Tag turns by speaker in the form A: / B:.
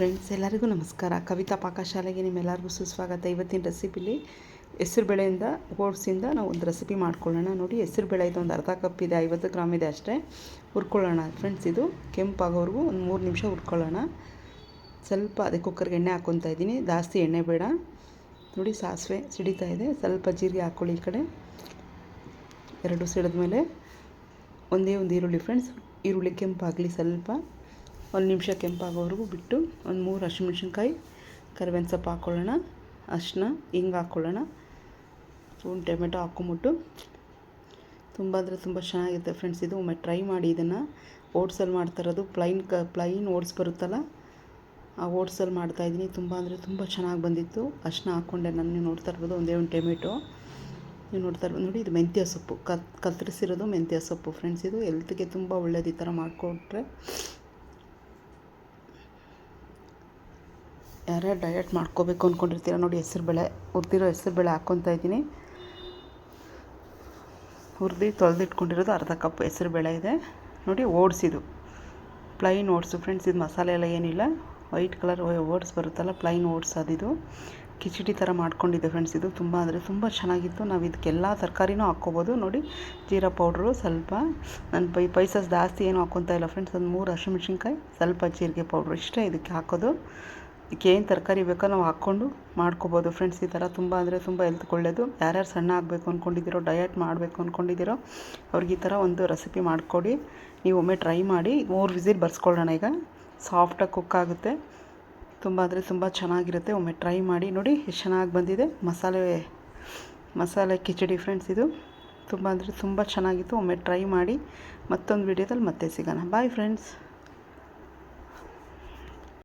A: Friends ಎಲ್ಲರಿಗೂ ನಮಸ್ಕಾರ. ಕವಿತಾ ಪಾಕಶಾಲೆಗೆ ನಿಮ್ಮೆಲ್ಲರಿಗೂ ಸುಸ್ವಾಗತ. ಇವತ್ತಿನ ರೆಸಿಪಿಲಿ ಹೆಸರುಬೇಳೆಯಿಂದ ಓಟ್ಸಿಂದ ನಾವು ಒಂದು ರೆಸಿಪಿ ಮಾಡ್ಕೊಳ್ಳೋಣ. ನೋಡಿ ಹೆಸರುಬೇಳೆ ಇದು ಒಂದು ಅರ್ಧ ಕಪ್ ಇದೆ, ಐವತ್ತು ಗ್ರಾಮ್ ಇದೆ ಅಷ್ಟೇ. ಹುರ್ಕೊಳ್ಳೋಣ ಫ್ರೆಂಡ್ಸ್ ಇದು ಕೆಂಪಾಗೋವರೆಗೂ ಒಂದು ಮೂರು ನಿಮಿಷ ಹುರ್ಕೊಳ್ಳೋಣ. ಸ್ವಲ್ಪ ಅದೇ ಕುಕ್ಕರ್ಗೆ ಎಣ್ಣೆ ಹಾಕ್ಕೊತಾ ಇದ್ದೀನಿ. ಜಾಸ್ತಿ ಎಣ್ಣೆ ಬೇಡ. ನೋಡಿ, ಸಾಸಿವೆ ಸಿಡಿತಾ ಇದೆ. ಸ್ವಲ್ಪ ಜೀರಿಗೆ ಹಾಕ್ಕೊಳ್ಳಿ ಈ ಕಡೆ. ಎರಡು ಸಿಡಿದ ಮೇಲೆ ಒಂದೇ ಒಂದು ಈರುಳ್ಳಿ ಫ್ರೆಂಡ್ಸ್ ಈರುಳ್ಳಿ ಕೆಂಪಾಗಲಿ ಸ್ವಲ್ಪ. ಒಂದು ನಿಮಿಷ ಕೆಂಪಾಗೋವರೆಗೂ ಬಿಟ್ಟು ಒಂದು ಮೂರು ಹಸಿಮೆಣ್ಸಿನ್ಕಾಯಿ, ಕರಿಬೇವಿನ ಸೊಪ್ಪು ಹಾಕ್ಕೊಳ್ಳೋಣ ಅಷ್ಟನ್ನ ಹಿಂಗೆ ಹಾಕ್ಕೊಳ್ಳೋಣ ಒಂದು ಟೊಮೆಟೊ ಹಾಕ್ಕೊಂಬಿಟ್ಟು ತುಂಬ ಅಂದರೆ ತುಂಬ ಚೆನ್ನಾಗಿರುತ್ತೆ ಫ್ರೆಂಡ್ಸ್ ಇದು. ಒಮ್ಮೆ ಟ್ರೈ ಮಾಡಿ ಇದನ್ನು. ಓಟ್ಸಲ್ಲಿ ಮಾಡ್ತಾಯಿರೋದು ಪ್ಲೈನ್ ಕ, ಪ್ಲೈನ್ ಓಟ್ಸ್ ಬರುತ್ತಲ್ಲ, ಆ ಓಟ್ಸಲ್ಲಿ ಮಾಡ್ತಾಯಿದ್ದೀನಿ ತುಂಬ ಅಂದರೆ ತುಂಬ ಚೆನ್ನಾಗಿ ಬಂದಿತ್ತು. ಅಷ್ಟನ್ನ ಹಾಕ್ಕೊಂಡೆ ನಾನು. ನೀವು ನೋಡ್ತಾ ಇರ್ಬೋದು ಒಂದೇ ಒಂದು ಟೊಮೆಟೊ. ನೀವು ನೋಡ್ತಾ ಇರ್ಬೋದು ನೋಡಿ ಇದು ಮೆಂತ್ಯ ಸೊಪ್ಪು. ಕತ್, ಕತ್ತರಿಸಿರೋದು ಮೆಂತ್ಯ ಸೊಪ್ಪು ಫ್ರೆಂಡ್ಸ್ ಇದು. ಎಲ್ತ್ಗೆ ತುಂಬ ಒಳ್ಳೇದು ಈ ಥರ ಮಾಡಿಕೊಟ್ರೆ. ಯಾರ್ಯಾರು ಡಯಟ್ ಮಾಡ್ಕೋಬೇಕು ಅಂದ್ಕೊಂಡಿರ್ತೀರ ನೋಡಿ ಹೆಸ್ರುಬೇಳೆ ಹುರಿದಿರೋ ಹೆಸ್ರುಬೇಳೆ ಹಾಕ್ಕೊತಾ ಇದ್ದೀನಿ. ಹುರಿದು ತೊಳೆದಿಟ್ಕೊಂಡಿರೋದು ಅರ್ಧ ಕಪ್ ಹೆಸ್ರುಬೇಳೆ ಇದೆ. ನೋಡಿ ಓಡಿಸಿದು. ಪ್ಲೈನ್ ಓಟ್ಸು ಫ್ರೆಂಡ್ಸ್ ಇದು ಮಸಾಲೆ ಎಲ್ಲ ಏನಿಲ್ಲ. ವೈಟ್ ಕಲರ್ ಓಟ್ಸ್ ಬರುತ್ತಲ್ಲ ಪ್ಲೈನ್ ಓಟ್ಸ್ ಅದಿದು ಕಿಚಡಿ ಥರ ಮಾಡ್ಕೊಂಡಿದ್ದೆ ಫ್ರೆಂಡ್ಸ್ ಇದು ತುಂಬ ಅಂದರೆ ತುಂಬ ಚೆನ್ನಾಗಿತ್ತು. ನಾವು ಇದಕ್ಕೆಲ್ಲ ತರಕಾರಿನೂ ಹಾಕ್ಕೋಬೋದು. ನೋಡಿ ಜೀರಾ ಪೌಡ್ರು ಸ್ವಲ್ಪ. ನನ್ನ ಪೈ, ಪೈಸಸ್ ಜಾಸ್ತಿ ಏನು ಹಾಕ್ಕೊತಾ ಇಲ್ಲ ಫ್ರೆಂಡ್ಸ್ ಒಂದು ಮೂರು ಹಸಿಮೆಣ್ಸಿನ್ಕಾಯಿ ಸ್ವಲ್ಪ ಜೀರಿಗೆ ಪೌಡ್ರು ಇಷ್ಟೇ ಇದಕ್ಕೆ ಹಾಕೋದು. ಏನು ತರಕಾರಿ ಬೇಕೋ ನಾವು ಹಾಕ್ಕೊಂಡು ಮಾಡ್ಕೋಬೋದು ಫ್ರೆಂಡ್ಸ್ ಈ ಥರ ತುಂಬ ಅಂದರೆ ತುಂಬ ಹೆಲ್ತ್ಗೆ ಒಳ್ಳೆಯದು ಯಾರ್ಯಾರು ಸಣ್ಣ ಆಗಬೇಕು ಅಂದ್ಕೊಂಡಿದ್ದೀರೋ ಡಯಟ್ ಮಾಡಬೇಕು ಅಂದ್ಕೊಂಡಿದ್ದೀರೋ ಅವ್ರಿಗೆ ಈ ಥರ ಒಂದು ರೆಸಿಪಿ ಮಾಡಿಕೊಡಿ. ನೀವು ಒಮ್ಮೆ ಟ್ರೈ ಮಾಡಿ, ಮೂರು ವಿಸಿಲ್ ಬರ್ಸ್ಕೊಳ್ಳೋಣ ಈಗ. ಸಾಫ್ಟಾಗಿ ಕುಕ್ ಆಗುತ್ತೆ. ತುಂಬ ಅಂದರೆ ತುಂಬ ಚೆನ್ನಾಗಿರುತ್ತೆ. ಒಮ್ಮೆ ಟ್ರೈ ಮಾಡಿ ನೋಡಿ, ಎಷ್ಟು ಚೆನ್ನಾಗಿ ಬಂದಿದೆ. ಮಸಾಲೆ ಮಸಾಲೆ ಕಿಚಡಿ ಫ್ರೆಂಡ್ಸ್ ಇದು. ತುಂಬ ಅಂದರೆ ತುಂಬ ಚೆನ್ನಾಗಿತ್ತು. ಒಮ್ಮೆ ಟ್ರೈ ಮಾಡಿ ಮತ್ತೊಂದು ವಿಡಿಯೋದಲ್ಲಿ ಮತ್ತೆ ಸಿಗೋಣ. Bye friends